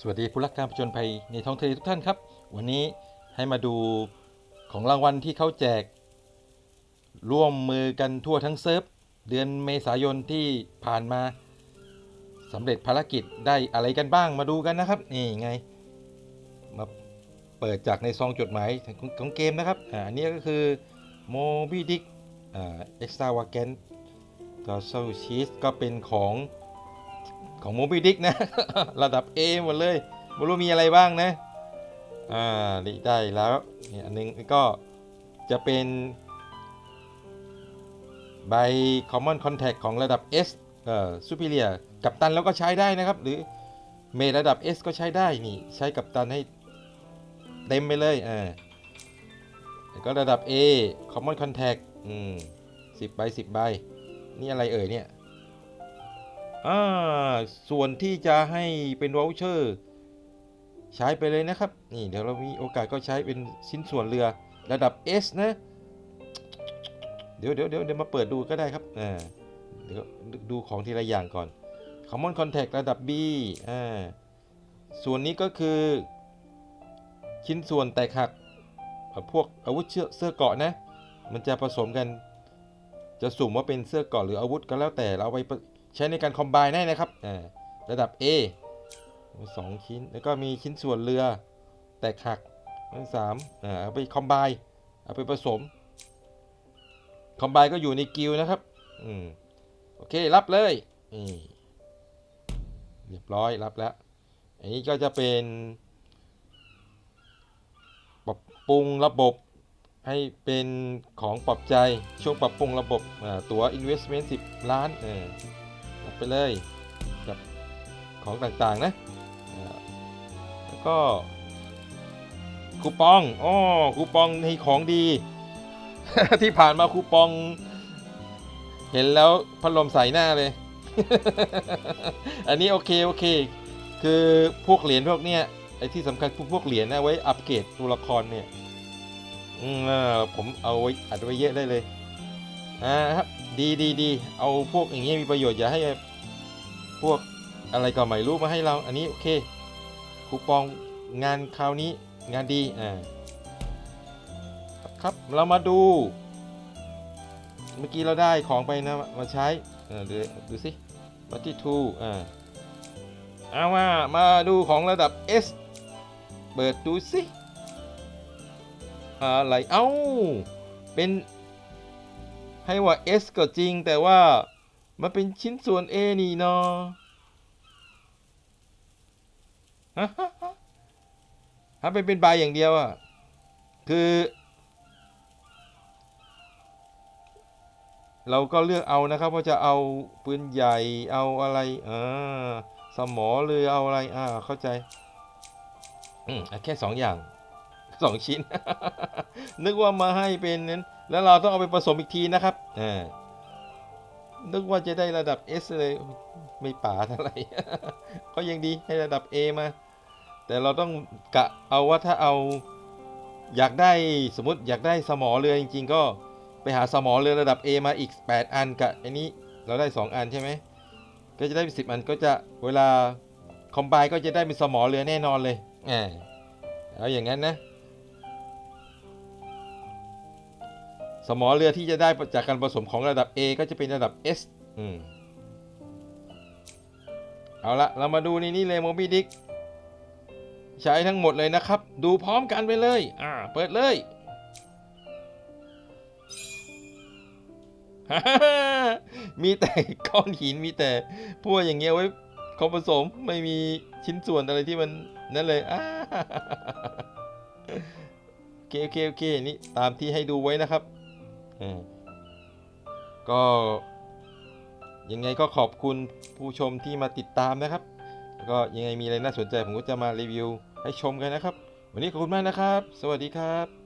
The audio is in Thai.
สวัสดีผู้รักการผจญภัยในท้องทะเลทุกท่านครับ วันนี้ให้มาดูของรางวัลที่เขาแจก ร่วมมือกันทั่วทั้งเซิร์ฟ เดือนเมษายนที่ผ่านมาสำเร็จภารกิจได้อะไรกันบ้างมาดูกันนะครับ นี่ไง มาเปิดจากในซองจดหมายของของเกมนะครับอ่าอันนี้ก็คือ Moby Dick อ่า Extra w a g a n ก็โซชีสก็เป็นของ ของโมบิดิกนะ ระดับ A หมดเลยไม่รู้มีอะไรบ้างนะอ่าได้แล้วนี่อันนึงก็จะเป็นใบ Common Contact ของระดับ S เอ่อ Superior กับตันแล้วก็ใช้ได้นะครับ หรือเมระดับ S ก็ใช้ได้นี่ ใช้กับตันให้เต็มไปเลยอ่าแล้วก็ระดับ A Common Contact อืมสิบใบสิบใบ นี่อะไรเอ่ยเนี่ย อ่าส่วนที่จะให้เป็นวอลเชอร์ใช้ไปเลยนะครับ นี่เดี๋ยวเรามีโอกาสก็ใช้เป็นชิ้นส่วนเรือระดับ S นะ เดี๋ยวเดี๋ยวเดี๋ยวเดี๋ยวมาเปิดดูก็ได้ครับอ่าเดี๋ยวดูของทีละอย่างก่อน Common Contact ระดับ B อ่าส่วนนี้ก็คือ ชิ้นส่วนแตกหักพวกอาวุธเชือเสื้อเกาะนะ มันจะผสมกัน จะสุ่มว่าเป็นเสื้อเกาะหรืออาวุธก็แล้วแต่เราเอาไป ใช้ในการคอมไบน์ได้นะครับระดับ A สองชิ้น แล้วก็มีชิ้นส่วนเรือ แตกหักทั้งสามอ่าเอาไปคอมไบน์เอาไปผสม คอมไบน์ก็อยู่ในกิลนะครับ อืม โอเค รับเลยนี่เรียบร้อย รับแล้ว อันนี้ก็จะเป็นปรับปรุงระบบให้เป็นของปรับใจช่วงปรับปรุงระบบอ่าตัว investment 10 ล้านเออ รับไปเลยกับของต่างๆนะแล้วก็คูปองอ๋อคูปองในของดี ที่ผ่านมาคูปอง เห็นแล้วพัดลมใส่หน้าเลย อันนี้โอเคโอเค คือพวกเหรียญพวกเนี้ยไอ้ที่สำคัญพวกพวกเหรียญนะไว้อัปเกรดตัวละครเนี่ย อืมผมเอาไว้อัดไว้เยอะได้เลย อ่าครับ ดีดีดีเอาพวกอย่างเงี้ยมีประโยชน์อย่าให้พวกอะไรก็ไม่รู้มาให้เราอันนี้โอเคคูปองงานคราวนี้งานดีอ่าครับเรามาดู เมื่อกี้เราได้ของไปนะมาใช้เออดูดูสิมาที่ทูอ่าเอามามาดูของระดับ S เปิดดูสิอะไรเอ้าเป็น ให้ว่า S ก็จริง แต่ว่ามันเป็นชิ้นส่วน A นี่เนาะฮะฮะฮะถ้าเป็นเป็นใบอย่างเดียวอะคือ เราก็เลือกเอานะครับว่าจะเอาปืนใหญ่เอาอะไรอ่าสมอเรือเอาอะไรอ่าเข้าใจ อืมแค่สองอย่าง สองชิ้น นึกว่ามาให้เป็นนั้นแล้วเราต้องเอาไปผสมอีกทีนะครับอ่านึกว่าจะได้ระดับ S เลยไม่ป่าเท่าไหร่ก็ยังดีให้ระดับ A มา แต่เราต้องกะเอาว่าถ้าเอาอยากได้สมมติอยากได้สมอเรือจริง ๆ ก็ไปหาสมอเรือระดับ A มาอีก 8 อันกับอันนี้เราได้ 2 อันใช่ไหมก็จะได้เป็น10อันก็จะเวลาคอมไบก็จะได้เป็นสมอเรือแน่นอนเลยแหมเอาอย่างนั้นนะ สมอเรือที่จะได้จากการผสมของระดับ A ก็จะเป็นระดับ S อืมเอาละเรามาดูในนี้เลยโมบิดิกใช้ทั้งหมดเลยนะครับ ดูพร้อมกันไปเลย อ่า เปิดเลยมีแต่ก้อนหินมีแต่พวกอย่างเงี้ยไว้ขอผสมไม่มีชิ้นส่วนอะไรที่มันนั่นเลยอ่าโอเคโอเคโอเคนี่ตามที่ให้ดูไว้นะครับ ก็ยังไงก็ขอบคุณผู้ชมที่มาติดตามนะครับ แล้วก็ยังไงมีอะไรน่าสนใจผมก็จะมารีวิวให้ชมกันนะครับ วันนี้ขอบคุณมากนะครับ สวัสดีครับ